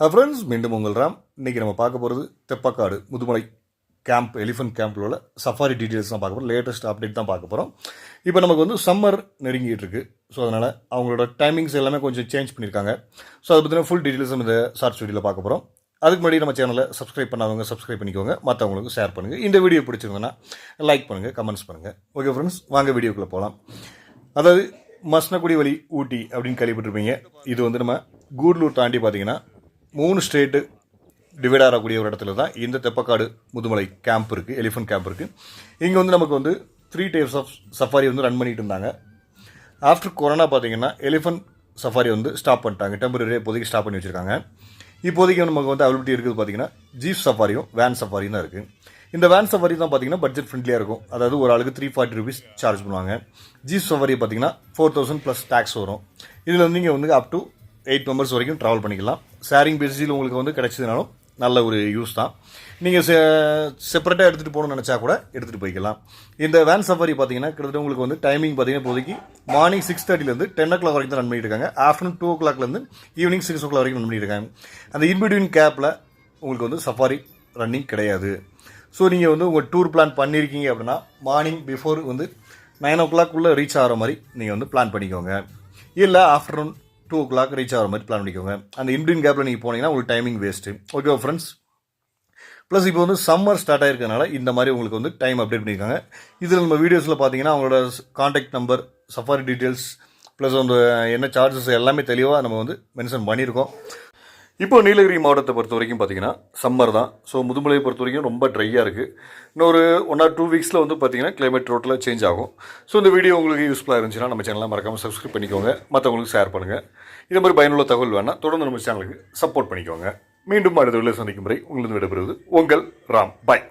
Friends மீண்டும் உங்கள் ராம். இன்றைக்கி நம்ம பார்க்க போகிறது தெப்பக்காடு முதுமலை கேம்ப் எலிஃபென்ட் கேம்பில் உள்ள சஃபாரி டீட்டெயில்ஸ் தான் பார்க்க போகிறோம் லேட்டஸ்ட் அப்டேட் தான் பார்க்க போகிறோம் இப்போ நமக்கு வந்து சம்மர் நெருங்கிட்டு இருக்கு. ஸோ அதனால் அவங்களோட டைமிங்ஸ் எல்லாமே கொஞ்சம் சேஞ்ச் பண்ணியிருக்காங்க. ஸோ அதை பற்றின ஃபுல் டீட்டெயில்ஸ் இந்த ஷார்ட்ஸ் வீடியோவில் பார்க்க போகிறோம் அதுக்கு முன்னாடி நம்ம சேனலை சப்ஸ்கிரைப் பண்ணாதவங்க சப்ஸ்கிரைப் பண்ணிக்கோங்க. மற்றவங்களுக்கு ஷேர் பண்ணுங்கள் இந்த வீடியோ பிடிச்சிருந்தோன்னா லைக் பண்ணுங்கள் கமெண்ட்ஸ் பண்ணுங்கள் ஓகே ஃப்ரெண்ட்ஸ் வாங்க வீடியோக்குள்ளே போகலாம் அதாவது மஸ்னக்குடி வழி ஊட்டி அப்படின்னு கேள்விப்பட்டிருப்பீங்க. இது வந்து நம்ம கூடலூர் தாண்டி பார்த்தீங்கன்னா மூணு ஸ்டேட்டு டிவைட் ஆகக்கூடிய ஒரு இடத்துல தான் இந்த தெப்பக்காடு முதுமலை கேம்ப் இருக்குது எலிஃபென்ட் கேம்ப் இருக்குது இங்கே வந்து நமக்கு வந்து த்ரீ டைப்ஸ் ஆஃப் சஃபாரி வந்து ரன் பண்ணிட்டு இருந்தாங்க. ஆஃப்டர் கொரோனா பார்த்தீங்கன்னா எலிஃபென்ட் சஃபாரி வந்து ஸ்டாப் பண்ணிட்டாங்க. டெம்பரரி இப்போதைக்கு ஸ்டாப் பண்ணி வச்சுருக்காங்க. இப்போதைக்கு நமக்கு வந்து அவைலபிலிட்டி இருக்குது பார்த்தீங்கன்னா ஜீப் சஃபாரியும் வேன் சஃபாரியும் தான் இருக்குது இந்த வேன் சஃபாரி தான் பார்த்தீங்கன்னா பட்ஜெட் ஃப்ரெண்ட்லியாக இருக்கும். அதாவது ஒரு ஆளுக்கு த்ரீ ஃபார்ட்டி ருபீஸ் சார்ஜ் பண்ணுவாங்க. ஜீப் சஃபாரி பார்த்தீங்கன்னா ஃபோர் தௌசண்ட் ப்ளஸ் டேக்ஸ் வரும். இதில் வந்து நீங்கள் வந்து அப் டு எயிட் மெம்பர்ஸ் வரைக்கும் ட்ராவல் பண்ணிக்கலாம். ஷேரிங் பேசிஸில் உங்களுக்கு வந்து கிடைச்சதுனாலும் நல்ல ஒரு யூஸ் தான். நீங்கள் செ செப்பரேட்டாக எடுத்துகிட்டு போகணும்னு நினச்சா கூட எடுத்துகிட்டு போய்க்கலாம். இந்த வேன் சஃபாரி பார்த்தீங்கன்னா கிட்டத்தட்ட உங்களுக்கு வந்து டைமிங் பார்த்தீங்கன்னா இப்போதைக்கு மார்னிங் சிக்ஸ் தேர்ட்டிலேருந்து டென் ஓ கிளாக் வரைக்கும் தான் ரன் பண்ணிட்டு இருக்காங்க. ஆஃப்டர்நூன் டூ ஓ கிளாக்லேருந்து ஈவினிங் சிக்ஸ் ஓ கிளாக் வரைக்கும் ரன் பண்ணிட்டு இருக்காங்க. அந்த இன்பிட்வீன் கேப்பில் உங்களுக்கு வந்து சஃபாரி ரன்னிங் கிடையாது. ஸோ நீங்கள் வந்து உங்கள் டூர் பிளான் பண்ணியிருக்கீங்க அப்படின்னா மார்னிங் பிஃபோர் வந்து நைன் ஓ கிளாக்குள்ளே ரீச் ஆகிற மாதிரி நீங்கள் வந்து பிளான் பண்ணிக்கோங்க. இல்லை afternoon two o'clock reach ஆகிற மாதிரி பிளான் பண்ணிக்கோங்க. அந்த இன்பின் கேப்பில் நீங்கள் போனீங்கன்னா உங்களுக்கு timing waste okay friends plus இப்போ வந்து சம்மர் ஸ்டார்ட் ஆயிருக்கனால இந்த மாதிரி உங்களுக்கு வந்து டைம் அப்டேட் பண்ணியிருக்காங்க இதில் நம்ம வீடியோஸில் பார்த்தீங்கன்னா அவங்களோட contact number safari details plus அந்த என்ன சார்ஜஸ் எல்லாமே தெளிவாக நம்ம வந்து மென்ஷன் பண்ணியிருக்கோம். இப்போ நீலகிரி மாவட்டத்தை பொறுத்த வரைக்கும் பார்த்தீங்கன்னா சம்மர் தான். ஸோ முதுமலையை பொறுத்த வரைக்கும் ரொம்ப ட்ரையாக இருக்குது இன்னொரு ஒன் ஆர் டூ வீக்ஸில் வந்து பார்த்தீங்கன்னா கிளைமேட் ரோட்டில் சேஞ்ச் ஆகும். ஸோ இந்த வீடியோ உங்களுக்கு யூஸ்ஃபுல்லாக இருந்துச்சுன்னா நம்ம சேனலை மறக்காமல் சப்ஸ்கிரைப் பண்ணிக்கோங்க. மற்றவங்களுக்கு ஷேர் பண்ணுங்கள் இது மாதிரி பயனுள்ள தகவல் வேணால் தொடர்ந்து நம்ம சேனலுக்கு சப்போர்ட் பண்ணிக்கோங்க. மீண்டும் அடுத்த வீடியோ சந்திக்கும் முறை உங்களுக்கு விடைபெறுவது உங்கள் ராம். பாய்